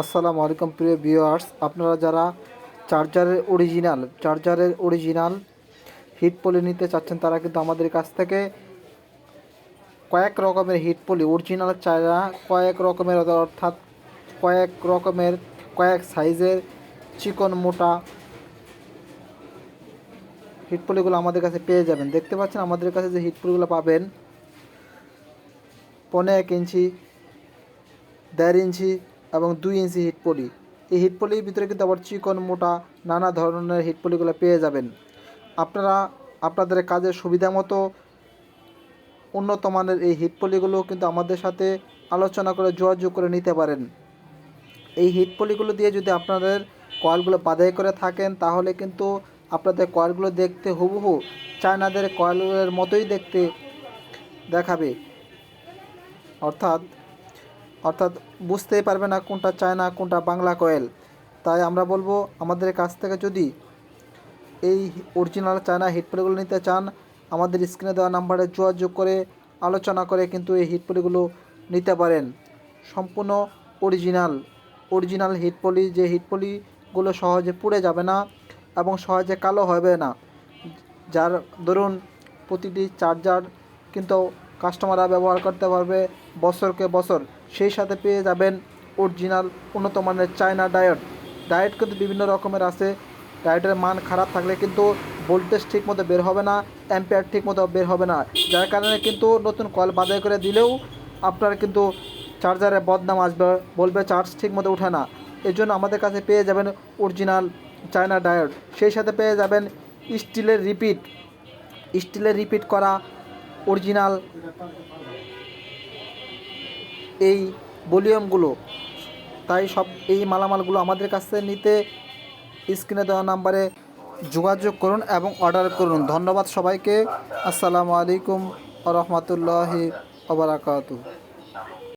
আসসালামু আলাইকুম প্রিয় ভিউয়ার্স, আপনারা যারা চার্জারের অরিজিনাল চার্জারের অরিজিনাল হিট পলি নিতে চাচ্ছেন, তারা কিন্তু আমাদের কাছ থেকে কয়েক রকমের হিট পলি অরিজিনাল চায়না কয়েক রকমের অর্থাৎ কয়েক রকমের, কয়েক সাইজের চিকন মোটা হিট পলিগুলো আমাদের কাছে পেয়ে যাবেন। দেখতে পাচ্ছেন আমাদের কাছে যে হিট পলিগুলো পাবেন, পনেরো এক ইঞ্চি, দেড় ইঞ্চি এবং দুই ইঞ্চি হিট পলি। এই হিট পলির ভিতরে কিন্তু আবার চিকন, মোটা, নানা ধরনের হিট পলিগুলো পেয়ে যাবেন। আপনারা আপনাদের কাজের সুবিধা মতো উন্নত মানের এই হিট পলিগুলো কিন্তু আমাদের সাথে আলোচনা করে যোগাযোগ করে নিতে পারেন। এই হিট পলিগুলো দিয়ে যদি আপনাদের কয়েলগুলো বাদাই করে থাকেন, তাহলে কিন্তু আপনাদের কয়েলগুলো দেখতে হুবহু চায়নাদের কয়েলের মতোই দেখতে দেখাবে। অর্থাৎ অর্থাৎ বুঝতেই পারবে না কোনটা চায়না, কোনটা বাংলা কয়েল। তাই আমরা বলব, আমাদের কাছ থেকে যদি এই অরিজিনাল চায়না হিটপলিগুলো নিতে চান, আমাদের স্ক্রিনে দেওয়া নাম্বারে যোগাযোগ করে, আলোচনা করে কিন্তু এই হিটপলিগুলো নিতে পারেন। সম্পূর্ণ অরিজিনাল অরিজিনাল হিটপলি যে হিটপলিগুলো সহজে পুড়ে যাবে না এবং সহজে কালো হবে না। যার ধরুন, প্রতিটি চার্জার কিন্তু কাস্টমাররা ব্যবহার করতে পারবে বছরকে বছর। সেই সাথে পেয়ে যাবেন অরিজিনাল উন্নত মানের চায়না ডায়েট ডায়েট কিন্তু বিভিন্ন রকমের আছে। ডায়েটের মান খারাপ থাকলে কিন্তু ভোল্টেজ ঠিক মতো বের হবে না, অ্যাম্পিয়ার ঠিক মতো বের হবে না। যার কারণে কিন্তু নতুন কল বাজার করে দিলেও আপনার কিন্তু চার্জারে বদনাম আসবে, বলবে চার্জ ঠিক মতো ওঠে না। এর জন্য আমাদের কাছে পেয়ে যাবেন অরিজিনাল চায়না ডায়োড। সেই সাথে পেয়ে যাবেন স্টিলের রিপিট। স্টিলের রিপিট করা অরিজিনাল এই ভলিউমগুলো। তাই সব এই মালামালগুলো আমাদের কাছে নিতে স্ক্রিনে দেওয়া নাম্বারে যোগাযোগ করুন এবং অর্ডার করুন। ধন্যবাদ সবাইকে। আসসালামু আলাইকুম রহমতুল্লাহি আবরাকাতু